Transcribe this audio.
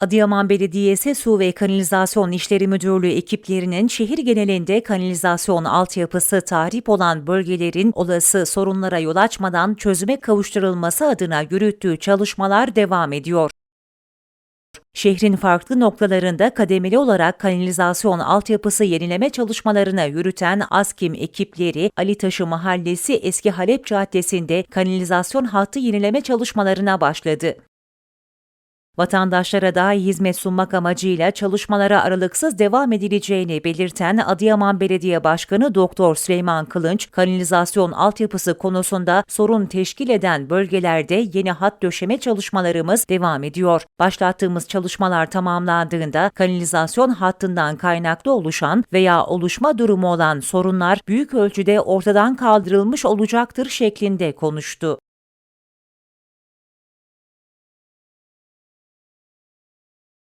Adıyaman Belediyesi Su ve Kanalizasyon İşleri Müdürlüğü ekiplerinin şehir genelinde kanalizasyon altyapısı tahrip olan bölgelerin olası sorunlara yol açmadan çözüme kavuşturulması adına yürüttüğü çalışmalar devam ediyor. Şehrin farklı noktalarında kademeli olarak kanalizasyon altyapısı yenileme çalışmalarını yürüten ASKİM ekipleri Alitaşı Mahallesi Eski Halep Caddesi'nde kanalizasyon hattı yenileme çalışmalarına başladı. Vatandaşlara daha iyi hizmet sunmak amacıyla çalışmalara aralıksız devam edileceğini belirten Adıyaman Belediye Başkanı Doktor Süleyman Kılınç, kanalizasyon altyapısı konusunda sorun teşkil eden bölgelerde yeni hat döşeme çalışmalarımız devam ediyor. Başlattığımız çalışmalar tamamlandığında kanalizasyon hattından kaynaklı oluşan veya oluşma durumu olan sorunlar büyük ölçüde ortadan kaldırılmış olacaktır şeklinde konuştu.